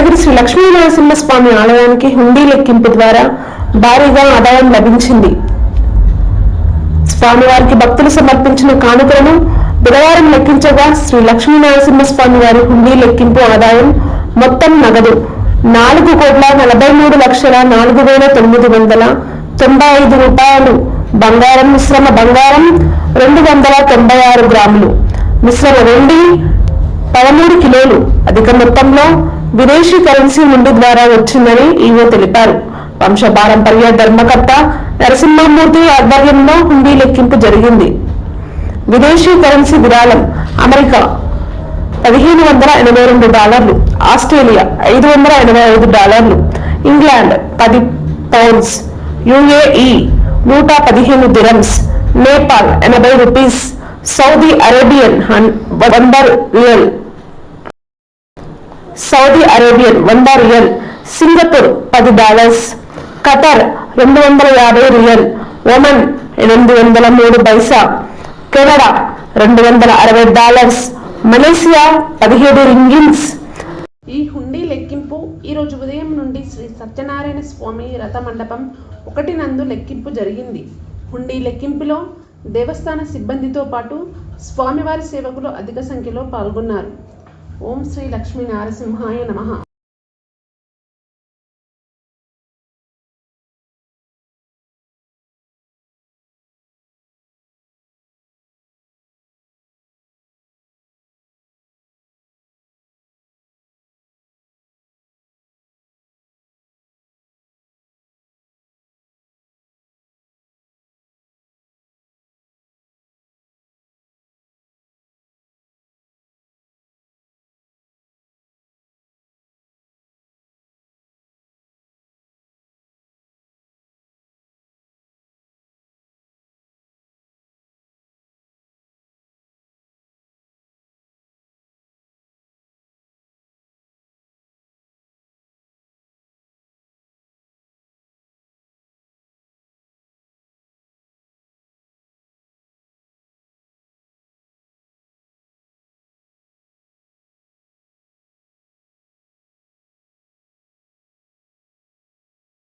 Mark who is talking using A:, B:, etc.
A: మంగళగిరి శ్రీ లక్ష్మీ నరసింహస్వామి ఆలయానికి హుండీ లెక్కింపు ద్వారా భారీగా ఆదాయం లభించింది. స్వామివారికి భక్తులు సమర్పించిన కానుకలను బుధవారం లెక్కించగా శ్రీ లక్ష్మీ నరసింహస్వామి వారి హుండీ లెక్కింపు ఆదాయం మొత్తం నగదు నాలుగు కోట్ల నలభై మూడు లక్షల నాలుగు వేల తొమ్మిది వందల తొంభై ఐదు రూపాయలు. బంగారం మిశ్రమ బంగారం రెండు వందల తొంభై ఆరు గ్రాములు. మిశ్రమ వెండి పదమూడు కిలోలు. అధిక మొత్తంలో విదేశీ కరెన్సీ ముందు ద్వారా వచ్చిందని ఈవో తెలిపారు. వంశపారంపర్య ధర్మకర్త నరసింహమూర్తి ఆధ్వర్యంలో హుండీ లెక్కింపు జరిగింది. విదేశీ కరెన్సీ విరాళం అమెరికా పదిహేను వందల ఎనభై రెండు డాలర్లు ఆస్ట్రేలియా ఐదు వందల ఎనభై ఐదు డాలర్లు ఇంగ్లాండ్ పది పౌండ్స్ యుఏఈ నూట పదిహేను దిరమ్స్ నేపాల్ ఎనభై రూపీస్ సౌదీ అరేబియన్ హన్- వంద రియల్ సౌదీ అరేబియన్ వంద రియల్ సింగపూర్ పది డాలర్స్ ఖతర్ రెండు వందల యాభై రియల్ ఒమన్ ఎనిమిది వందల మూడు పైసా కెనడా రెండు వందల అరవై డాలర్స్ మలేసియా పదిహేడు రింగిన్స్.
B: ఈ హుండీ లెక్కింపు ఈరోజు ఉదయం నుండి శ్రీ సత్యనారాయణ స్వామి రథ మండపం ఒకటి నందు లెక్కింపు జరిగింది. హుండీ లెక్కింపులో దేవస్థాన సిబ్బందితో పాటు స్వామివారి సేవకులు అధిక సంఖ్యలో పాల్గొన్నారు. ఓం శ్రీ లక్ష్మీ నారసింహాయ నమః